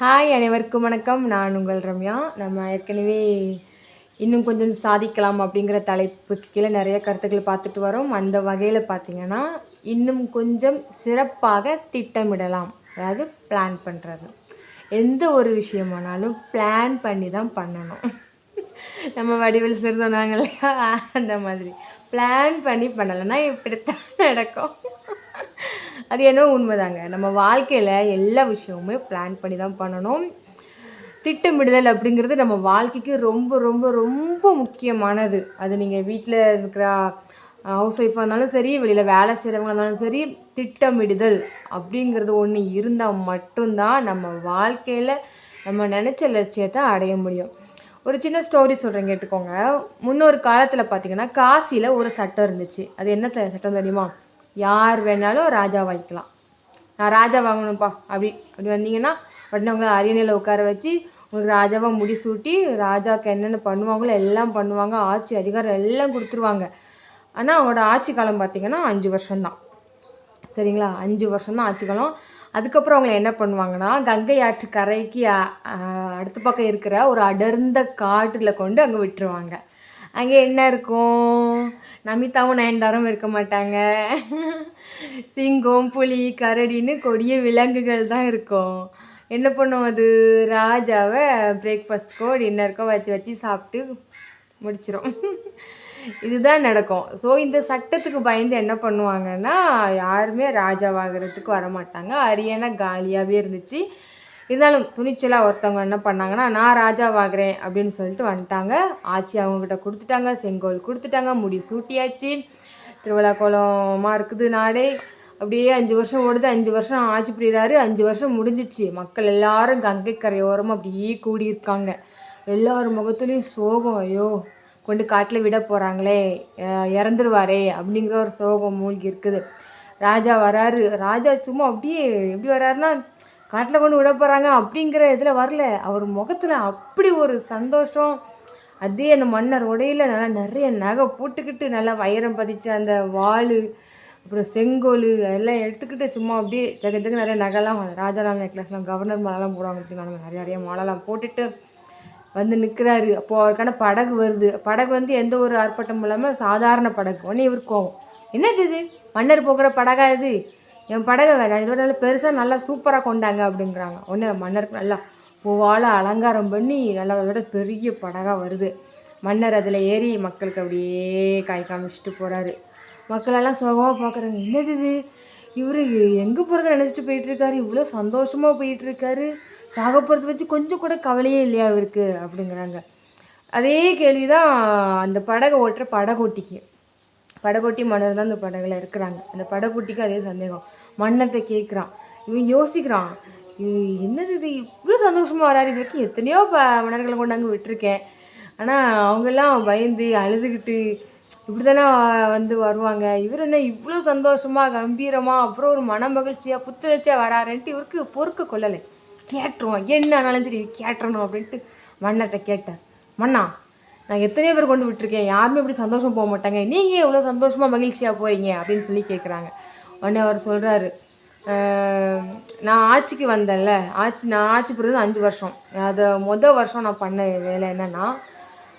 Hi அனைவருக்கும் வணக்கம். நான் உங்கள் ரம்யா. நம்ம ஏற்கனவே இன்னும் கொஞ்சம் சாதிக்கலாம் அப்படிங்கிற தலைப்புக்கு கீழே நிறைய கருத்துக்கள் பார்த்துட்டு வரோம். அந்த வகையில் பார்த்தீங்கன்னா இன்னும் கொஞ்சம் சிறப்பாக திட்டமிடலாம். அதாவது பிளான் பண்ணுறது எந்த ஒரு விஷயமானாலும் பிளான் பண்ணி தான் பண்ணணும். நம்ம வடிவில் சார் சொன்னாங்க இல்லையா? அந்த மாதிரி. பிளான் பண்ணி பண்ணலைன்னா இப்படித்தான் நடக்கும். அது என்ன உண்மைதாங்க. நம்ம வாழ்க்கையில் எல்லா விஷயமுமே பிளான் பண்ணி தான் பண்ணணும். திட்டமிடுதல் அப்படிங்கிறது நம்ம வாழ்க்கைக்கு ரொம்ப ரொம்ப ரொம்ப முக்கியமானது. அது நீங்கள் வீட்டில் இருக்கிற ஹவுஸ் ஒய்ஃபாக இருந்தாலும் சரி வெளியில் வேலை செய்கிறவங்க இருந்தாலும் சரி திட்டமிடுதல் அப்படிங்கிறது ஒன்று இருந்தால் மட்டும்தான் நம்ம வாழ்க்கையில் நம்ம நினச்ச லட்சியத்தை அடைய முடியும். ஒரு சின்ன ஸ்டோரி சொல்கிறேன் கேட்டுக்கோங்க. முன்னொரு காலத்தில் பார்த்தீங்கன்னா காசியில் ஒரு சட்டம் இருந்துச்சு. அது என்ன த- சட்டம் தெரியுமா? யார் வேணாலும் ராஜா வாங்கிக்கலாம். நான் ராஜா வாங்கணும்ப்பா. அப்படி அப்படி வந்தீங்கன்னா உடனே உங்களை அரியணையில் உட்கார வச்சு உங்களுக்கு ராஜாவாக முடிசூட்டி ராஜாவுக்கு என்னென்ன பண்ணுவாங்களோ எல்லாம் பண்ணுவாங்க. ஆட்சி அதிகாரம் எல்லாம் கொடுத்துருவாங்க. ஆனால் அவங்களோட ஆட்சி காலம் பார்த்தீங்கன்னா அஞ்சு வருஷம்தான். சரிங்களா? அஞ்சு வருஷம் தான் ஆட்சி காலம். அதுக்கப்புறம் அவங்கள என்ன பண்ணுவாங்கன்னா கங்கை ஆற்று கரைக்கு அடுத்த பக்கம் இருக்கிற ஒரு அடர்ந்த காட்டில் கொண்டு அங்கே விட்டுருவாங்க. அங்கே என்ன இருக்கும்? நமிதாவும் நயன்தாரும் இருக்க மாட்டாங்க. சிங்கம் புலி கரடின்னு கொடிய விலங்குகள் தான் இருக்கும். என்ன பண்ணும் அது? ராஜாவை பிரேக்ஃபாஸ்ட்க்கோ டின்னருக்கோ வச்சு வச்சு சாப்பிட்டு முடிச்சிடும் இதுதான் நடக்கும். ஸோ இந்த சட்டத்துக்கு பயந்து என்ன பண்ணுவாங்கன்னா யாருமே ராஜாவாகிறதுக்கு வரமாட்டாங்க. அரியணை காலியாகவே இருந்துச்சு. இருந்தாலும் துணிச்சலாக ஒருத்தவங்க என்ன பண்ணாங்கன்னா நான் ராஜாவாகிறேன் அப்படின்னு சொல்லிட்டு வந்துட்டாங்க. ஆட்சி அவங்கக்கிட்ட கொடுத்துட்டாங்க செங்கோல் கொடுத்துட்டாங்க முடி சூட்டியாச்சு. திருவிழா கோலமாக இருக்குது நாடே. அப்படியே அஞ்சு வருஷம் ஓடுது. அஞ்சு வருஷம் ஆட்சி புரியிறாரு. அஞ்சு வருஷம் முடிஞ்சிச்சு. மக்கள் எல்லாரும் கங்கை கரையோரமாக அப்படியே கூடியிருக்காங்க. எல்லார் முகத்துலேயும் சோகம் ஐயோ கொண்டு காட்டில் விட போகிறாங்களே இறந்துருவாரே அப்படிங்கிற ஒரு சோகம் மூழ்கி இருக்குது. ராஜா வராரு. ராஜா சும்மா அப்படியே எப்படி வராருன்னா காட்டில் கொண்டு விட போகிறாங்க அப்படிங்கிற இதில் வரல. அவர் முகத்தில் அப்படி ஒரு சந்தோஷம். அதே அந்த மன்னர் உடையில் நல்லா நிறைய நகை போட்டுக்கிட்டு நல்லா வைரம் பதிச்ச அந்த வாள் அப்புறம் செங்கோல் எல்லாம் எடுத்துக்கிட்டு சும்மா அப்படியே ஜக ஜக நிறைய நகைலாம் ராஜாராம் நெக்லஸ்லாம் கவர்னர் மாலைலாம் போடுவாங்க அப்படின்னா நிறைய நிறைய மாலைலாம் போட்டுட்டு வந்து நிற்கிறாரு அப்போது அவருக்கான படகு வருது. படகு வந்து எந்த ஒரு ஆர்ப்பாட்டமும் இல்லாமல் சாதாரண படகு. ஒன்று இவர் கோவம். என்னது இது? மன்னர் போகிற படகா இது? என் படகை வேலை இதோட நல்லா பெருசாக நல்லா சூப்பராக கொண்டாங்க அப்படிங்கிறாங்க. ஒன்று மன்னருக்கு நல்லா பூவால் அலங்காரம் பண்ணி நல்லா அதோட பெரிய படகாக வருது. மன்னர் அதில் ஏறி மக்களுக்கு அப்படியே காய் காமிச்சிட்டு போகிறாரு மக்களெல்லாம் சுகமாக பார்க்குறாங்க என்னது இது? இவர் எங்கே போகிறத நினச்சிட்டு போயிட்டுருக்காரு? இவ்வளோ சந்தோஷமாக போயிட்டுருக்காரு. சாக போகிறத வச்சு கொஞ்சம் கூட கவலையே இல்லையா இவருக்கு அப்படிங்கிறாங்க. அதே கேள்வி தான் அந்த படகை ஓட்டுற படகோட்டிக்கு. படகோட்டி மன்னர் தான் அந்த படகுல இருக்கிறாங்க. அந்த படகோட்டிக்கு அதே சந்தேகம். மன்னர்கிட்ட கேட்குறான் இவன் யோசிக்கிறான் இது என்னது இது? இவ்வளோ சந்தோஷமாக வராரு. இது வரைக்கும் எத்தனையோ ப மன்னர்களை கொண்டாங்க விட்டுருக்கேன். ஆனால் அவங்கெல்லாம் பயந்து அழுதுகிட்டு இப்படி தானே வந்து வருவாங்க. இவர் என்ன இவ்வளோ சந்தோஷமாக கம்பீரமாக அப்புறம் ஒரு மன மகிழ்ச்சியாக புத்துணர்ச்சியாக வராருன்ட்டு இவருக்கு பொறுக்க கொள்ளலை. கேட்டுருவோம் என்ன ஆனாலும் சரி கேட்டுறணும் அப்படின்ட்டு மன்னர்கிட்ட கேட்டார். மன்னா நான் எத்தனையோ பேர் கொண்டு விட்டுருக்கேன். யாருமே இப்படி சந்தோஷம் போக மாட்டாங்க. நீங்கள் எவ்வளோ சந்தோஷமாக மகிழ்ச்சியாக போகிறீங்க அப்படின்னு சொல்லி கேட்குறாங்க உடனே அவர் சொல்கிறாரு நான் ஆட்சிக்கு வந்தேன்ல. ஆட்சி நான் ஆட்சி புரிஞ்சது அஞ்சு வருஷம். அதை மொதல் வருஷம் நான் பண்ண வேலை என்னென்னா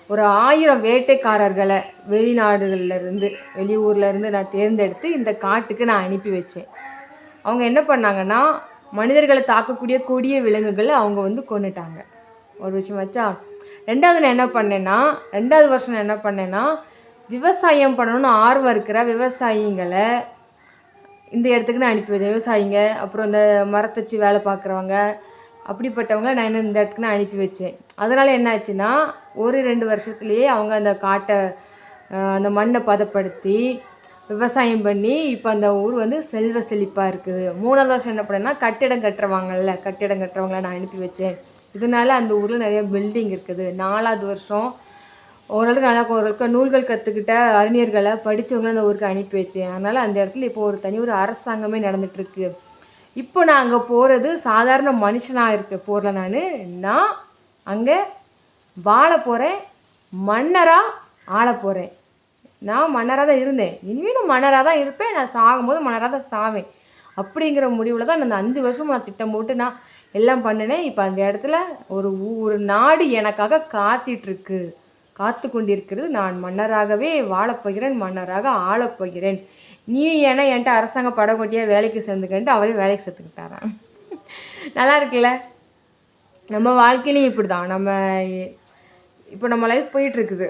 ஒரு ஆயிரம் வேட்டைக்காரர்களை வெளிநாடுகள்ல இருந்து நான் தேர்ந்தெடுத்து இந்த காட்டுக்கு நான் அனுப்பி வச்சேன். அவங்க என்ன பண்ணாங்கன்னா மனிதர்களை தாக்கக்கூடிய கொடிய விலங்குகளை அவங்க வந்து கொண்டுட்டாங்க ஒரு விஷயம் வச்சா ரெண்டாவது நான் என்ன பண்ணேன்னா ரெண்டாவது வருஷம் நான் என்ன பண்ணேன்னா விவசாயம் பண்ணணும்னு ஆர்வம் இருக்கிற விவசாயிங்களை இந்த இடத்துக்கு நான் அனுப்பி வச்சேன் விவசாயிங்க அப்புறம் இந்த மரத்தச்சு வேலை பார்க்குறவங்க அப்படிப்பட்டவங்க நான் என்ன இந்த இடத்துக்கு நான் அனுப்பி வச்சேன் அதனால் என்ன ஆச்சுன்னா ஒரு ரெண்டு வருஷத்துலேயே அவங்க அந்த காட்டை அந்த மண்ணை பதப்படுத்தி விவசாயம் பண்ணி இப்போ அந்த ஊர் வந்து செல்வ செழிப்பாக இருக்குது. மூணாவது வருஷம் என்ன பண்ணேன்னா கட்டிடம் கட்டுறவாங்கல்ல கட்டிடம் கட்டுறவங்கள நான் அனுப்பி வச்சேன் இதனால அந்த ஊரில் நிறைய பில்டிங் இருக்குது. நாலாவது வருஷம் ஓரளவுக்கு நல்லா ஓரளவுக்கு நூல்கள் கற்றுக்கிட்ட அறிஞர்களை படித்தவங்களை அந்த ஊருக்கு அனுப்பி வச்சேன். அதனால் அந்த இடத்துல இப்போ ஒரு தனி ஒரு அரசாங்கமே நடந்துகிட்ருக்கு இப்போ நான் அங்கே போகிறது சாதாரண மனுஷனாக இருக்க போகிறல நான். நான் அங்கே வாழ போகிறேன் மன்னராக ஆள போகிறேன் நான் மன்னராக தான் இருந்தேன். இனிமேலும் மன்னராக தான் இருப்பேன். நான் சாகும்போது மன்னராக தான் சாவேன். அப்படிங்கிற முடிவில் தான் நான் அந்த அஞ்சு வருஷம் நான் திட்டம் போட்டு நான் எல்லாம் பண்ணினேன். இப்போ அந்த இடத்துல ஒரு ஒரு நாடு எனக்காக காத்திட்ருக்கு காத்து கொண்டிருக்கிறது நான் மன்னராகவே வாழப்போகிறேன் மன்னராக ஆளப்போகிறேன் நீ ஏன்னா என்கிட்ட அரசாங்க படகொட்டியாக வேலைக்கு சேர்ந்துக்கன்ட்டு அவரே வேலைக்கு சேர்த்துக்கிட்டாரான் நல்லா இருக்குல்ல? நம்ம வாழ்க்கையிலையும் இப்படி தான் நம்ம இப்போ நம்ம லைஃப் போயிட்டுருக்குது.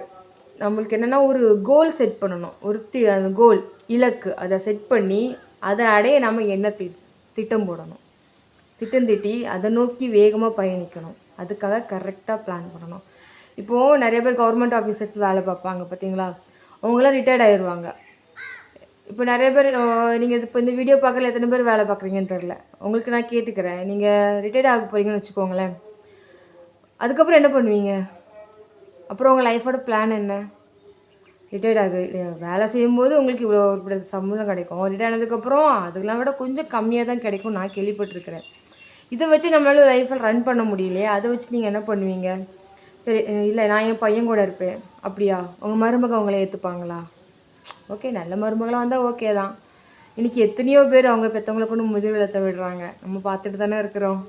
நம்மளுக்கு என்னென்னா ஒரு கோல் செட் பண்ணணும். ஒரு தி அந்த கோல் இலக்கு அதை செட் பண்ணி அதை அடைய நம்ம என்ன தி திட்டம் போடணும். திட்டந்திட்டி அதை நோக்கி வேகமாக பயணிக்கணும். அதுக்காக கரெக்டாக பிளான் பண்ணணும். இப்போது நிறைய பேர் கவர்மெண்ட் ஆஃபீஸர்ஸ் வேலை பார்ப்பாங்க பார்த்தீங்களா? அவங்களாம் ரிட்டையர்ட் ஆயிடுவாங்க இப்போ நிறைய பேர் நீங்கள் இப்போ இந்த வீடியோ பார்க்கல எத்தனை பேர் வேலை பார்க்குறீங்கன்னு தெரில உங்களுக்கு நான் கேட்டுக்கிறேன். நீங்கள் ரிட்டையர்ட் ஆக போகிறீங்கன்னு வச்சுக்கோங்களேன். அதுக்கப்புறம் என்ன பண்ணுவீங்க? அப்புறம் உங்கள் லைஃபோட பிளான் என்ன? ரிட்டையர்ட் ஆகு வேலை செய்யும்போது உங்களுக்கு இவ்வளோ இப்படி சம்பளம் கிடைக்கும். ரிட்டையர் ஆனதுக்கப்புறம் அதுக்கெல்லாம் விட கொஞ்சம் கம்மியாக தான் கிடைக்கும் நான் கேள்விப்பட்டிருக்கிறேன். இதை வச்சு நம்மளால லைஃப்பில் ரன் பண்ண முடியலையே. அதை வச்சு நீங்கள் என்ன பண்ணுவீங்க? சரி இல்லை நான் என் பையன் கூட இருப்பேன். அப்படியா? உங்கள் மருமக உங்களை ஏற்றுப்பாங்களா ஓகே நல்ல மருமகளாக வந்தால் ஓகே தான். இன்றைக்கி எத்தனையோ பேர் அவங்க பெற்றவங்களை கொண்டு முதிர்விலத்தை விடுறாங்க. நம்ம பார்த்துட்டு தானே இருக்கிறோம்.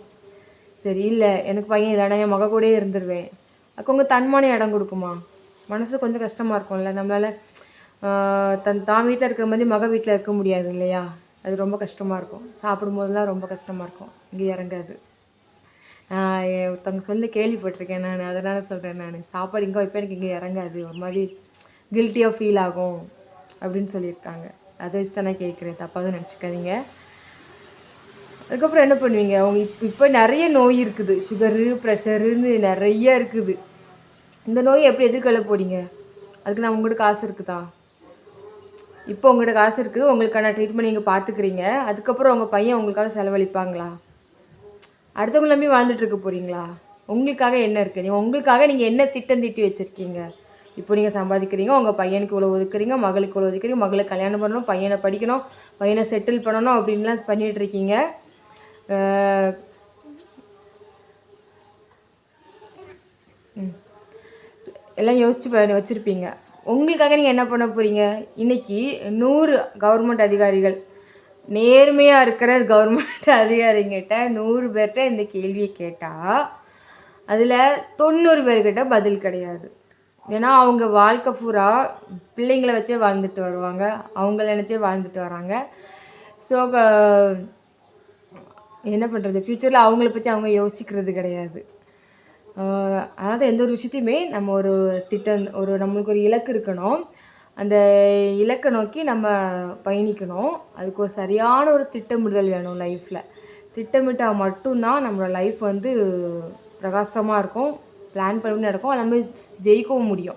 சரி இல்லை எனக்கு பையன் இல்லைனா என் மக கூடயே இருந்துருவேன். அக்கா உங்கள் தன்மான இடம் கொடுக்குமா? மனசு கொஞ்சம் கஷ்டமாக இருக்கும்ல. நம்மளால் தன் தான் வீட்டில் இருக்கிற மாதிரி மக வீட்டில் இருக்க முடியாது இல்லையா? அது ரொம்ப கஷ்டமாக இருக்கும். சாப்பிடும்போதெல்லாம் ரொம்ப கஷ்டமாக இருக்கும். இங்கே இறங்காது. ஒருத்தவங்க சொல்லி கேள்விப்பட்டிருக்கேன் நான். அதனால் சொல்கிறேன் நான். சாப்பாடு இங்கே வைப்பேன் எனக்கு இங்கே இறங்காது. ஒரு மாதிரி கில்ட்டியாக ஃபீல் ஆகும் அப்படின்னு சொல்லியிருக்காங்க. அதை வச்சு தான் நான் கேட்குறேன். தப்பாக நினச்சிக்காதீங்க. அதுக்கப்புறம் என்ன பண்ணுவீங்க? அவங்க இப்போ இப்போ நிறைய நோய் இருக்குது. சுகரு ப்ரெஷருன்னு நிறைய இருக்குது. இந்த நோயை எப்படி எதிர்கொள்ள போறீங்க? அதுக்கு நான் உங்கள்கிட்ட காசு இருக்குதா? இப்போ உங்கள்கிட்ட காசு இருக்குது உங்களுக்கான ட்ரீட்மெண்ட் நீங்கள் பார்த்துக்கிறீங்க. அதுக்கப்புறம் உங்கள் பையன் உங்களுக்காக செலவழிப்பாங்களா? அடுத்தவங்க நம்பி வாழ்ந்துட்டுருக்க போகிறீங்களா உங்களுக்காக என்ன இருக்குது நீங்கள் உங்களுக்காக நீங்கள் என்ன திட்டம் தீட்டி வச்சுருக்கீங்க? இப்போ நீங்கள் சம்பாதிக்கிறீங்க உங்கள் பையனுக்கு இவ்வளோ ஒதுக்குறீங்க மகளுக்கு இவ்வளோ ஒதுக்குறீங்க மகளுக்கு கல்யாணம் பண்ணணும் பையனை படிக்கணும் பையனை செட்டில் பண்ணணும் அப்படின்லாம் பண்ணிகிட்ருக்கீங்க இருக்கீங்க. ம். எல்லாம் யோசிச்சு ப- உங்களுக்காக நீங்கள் என்ன பண்ண போகிறீங்க இன்னைக்கு நூறு கவர்மெண்ட் அதிகாரிகள் நேர்மையாக இருக்கிற கவர்மெண்ட் அதிகாரிங்கிட்ட நூறு பேர்கிட்ட இந்த கேள்வியை கேட்டால் அதில் தொண்ணூறு பேர்கிட்ட பதில் கிடையாது. ஏன்னா அவங்க வாழ்க்கை பூரா பிள்ளைங்களை வச்சே வாழ்ந்துட்டு வருவாங்க. அவங்கள நினச்சே வாழ்ந்துட்டு வராங்க. ஸோ என்ன பண்ணுறது ஃப்யூச்சரில் அவங்கள பற்றி அவங்க யோசிக்கிறது கிடையாது. அதாவது எந்த ஒரு விஷயத்தையுமே நம்ம ஒரு திட்டம் ஒரு நம்மளுக்கு ஒரு இலக்கு இருக்கணும். அந்த இலக்கை நோக்கி நம்ம பயணிக்கணும். அதுக்கு ஒரு சரியான ஒரு திட்டமிடுதல் வேணும் லைஃப்பில் திட்டமிட்டால் மட்டும்தான் நம்மளோட லைஃப் வந்து பிரகாசமாக இருக்கும் பிளான் பண்ணி நடக்கும். எல்லாமே ஜெயிக்கவும் முடியும்.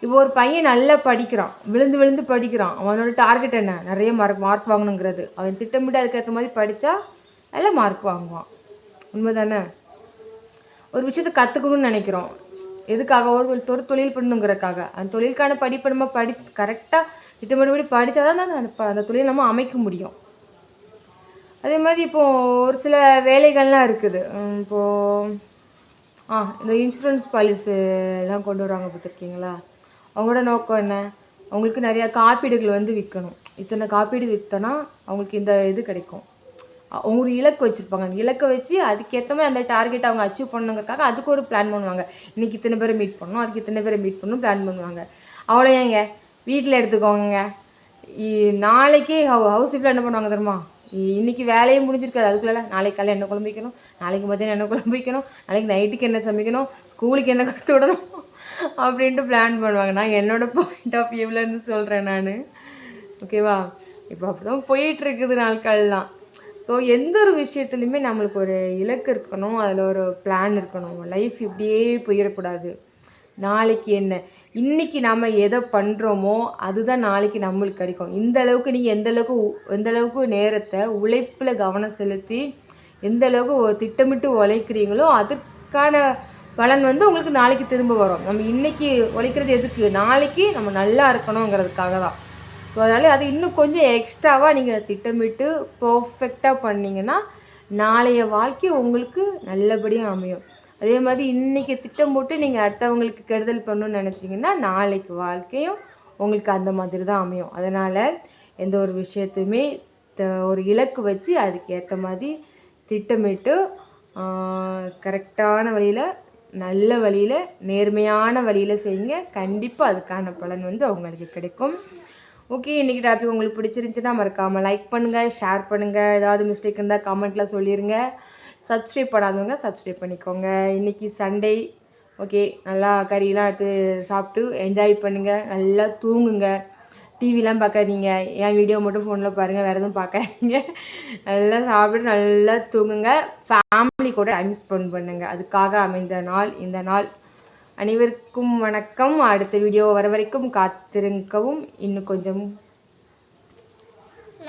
இப்போ ஒரு பையன் நல்லா படிக்கிறான் விழுந்து விழுந்து படிக்கிறான். அவனோட டார்கெட் என்ன? நிறைய மார்க் மார்க் வாங்கணுங்கிறது. அவன் திட்டமிட்டு அதுக்கேற்ற மாதிரி படித்தா நல்ல மார்க் வாங்குவான். உண்மைதானே? ஒரு விஷயத்தை கற்றுக்கணும்னு நினைக்கிறோம். எதுக்காக? ஒரு ஒரு தொழில் பண்ணணுங்கிறக்காக அந்த தொழிலுக்கான படிப்பை நம்ம படி கரெக்டாக திட்டமிட்டபடி படித்தா தான் அந்த ப- அந்த தொழில் நம்ம அமைக்க முடியும். அதே மாதிரி இப்போது ஒரு சில வேலைகள்லாம் இருக்குது. இப்போது ஆ இந்த இன்சூரன்ஸ் பாலிசி எல்லாம் கொண்டு வராங்க பார்த்துருக்கீங்களா? அவங்களோட நோக்கம் என்ன? அவங்களுக்கு நிறையா காப்பீடுகள் வந்து விற்கணும். இத்தனை காப்பீடு விற்றோன்னா அவங்களுக்கு இந்த இது கிடைக்கும். ஒரு இலக்கு வச்சுருப்பாங்க. அந்த இலக்கை வச்சு அதுக்கேற்ற மாதிரி அந்த டார்கெட் அவங்க அச்சீவ் பண்ணுங்கிறக்காக அதுக்கு ஒரு பிளான் பண்ணுவாங்க. இன்றைக்கி இத்தனை பேரை மீட் பண்ணணும் அதுக்கு இத்தனை பேரை மீட் பண்ணணும் பிளான் பண்ணுவாங்க. அவ்வளோ ஏங்க? வீட்டில் எடுத்துக்கோங்க. இ- நாளைக்கே ஹவு ஹவுஸ் ஒய்ஃபில் என்ன பண்ணுவாங்க தெரியுமா? இ- இன்னைக்கு வேலையே முடிஞ்சிருக்காது. அதுக்குள்ள நாளைக்கு காலையில் என்ன குழம்பு வைக்கணும் நாளைக்கு மத்தியானம் என்ன குழம்பு வைக்கணும் நாளைக்கு நைட்டுக்கு என்ன சமைக்கணும் ஸ்கூலுக்கு என்ன கொடுத்து விடணும் அப்படின்ட்டு பிளான் பண்ணுவாங்க. நான் என்னோடய பாயிண்ட் ஆஃப் வியூவிலேருந்து சொல்கிறேன் நான். ஓகேவா இப்போ அப்படி தான் போயிட்டுருக்குது நாட்கள்லாம். ஸோ எந்த ஒரு விஷயத்துலையுமே நம்மளுக்கு ஒரு இலக்கு இருக்கணும் அதில் ஒரு பிளான் இருக்கணும். லைஃப் இப்படியே போயிடக்கூடாது. நாளைக்கு என்ன? இன்னைக்கு நாம் எதை பண்ணுறோமோ அதுதான் நாளைக்கு நம்மளுக்கு கிடைக்கும். இந்த அளவுக்கு நீங்கள் எந்த அளவுக்கு உ- எந்த அளவுக்கு நேரத்தை உழைப்பில் கவனம் செலுத்தி எந்த அளவுக்கு திட்டமிட்டு உழைக்கிறீங்களோ அதுக்கான பலன் வந்து உங்களுக்கு நாளைக்கு திரும்ப வரும். நம்ம இன்றைக்கி உழைக்கிறது எதுக்கு? நாளைக்கு நம்ம நல்லா இருக்கணுங்கிறதுக்காக தான். ஸோ அதனால் அது இன்னும் கொஞ்சம் எக்ஸ்ட்ராவாக நீங்கள் திட்டமிட்டு பர்ஃபெக்டாக பண்ணீங்கன்னா நாளைய வாழ்க்கை உங்களுக்கு நல்லபடியாக அமையும். அதே மாதிரி இன்றைக்கி திட்டம் போட்டு நீங்கள் அடுத்தவங்களுக்கு கெடுதல் பண்ணணும்னு நினச்சிங்கன்னா நாளைக்கு வாழ்க்கையும் உங்களுக்கு அந்த மாதிரி தான் அமையும். அதனால் எந்த ஒரு விஷயத்தையுமே த- ஒரு இலக்கு வச்சு அதுக்கு ஏற்ற மாதிரி திட்டமிட்டு கரெக்டான வழியில் நல்ல வழியில் நேர்மையான வழியில் செய்யுங்க. கண்டிப்பாக அதுக்கான பலன் வந்து அவங்களுக்கு கிடைக்கும். ஓகே இன்றைக்கி டாபிக் உங்களுக்கு பிடிச்சிருந்துச்சுன்னா மறக்காமல் லைக் பண்ணுங்கள் ஷேர் பண்ணுங்கள் ஏதாவது மிஸ்டேக் இருந்தால் கமெண்ட்டில் சொல்லிடுங்க சப்ஸ்கிரைப் பண்ணாதவங்க சப்ஸ்கிரைப் பண்ணிக்கோங்க. இன்றைக்கி சண்டே ஓகே நல்லா கறியெலாம் எடுத்து சாப்பிட்டு என்ஜாய் பண்ணுங்கள் நல்லா தூங்குங்க. டிவிலாம் பார்க்காதீங்க. என் வீடியோ மட்டும் ஃபோனில் பாருங்கள் வேறு எதுவும் பார்க்காதீங்க. நல்லா சாப்பிட்டு நல்லா தூங்குங்க. ஃபேமிலி கூட டைம் ஸ்பெண்ட் பண்ணுங்கள் அதுக்காக அமைந்த நாள் இந்த நாள். அனைவருக்கும் வணக்கம். அடுத்த வீடியோ வர வரைக்கும் காத்திருக்கவும். இன்னும் கொஞ்சம்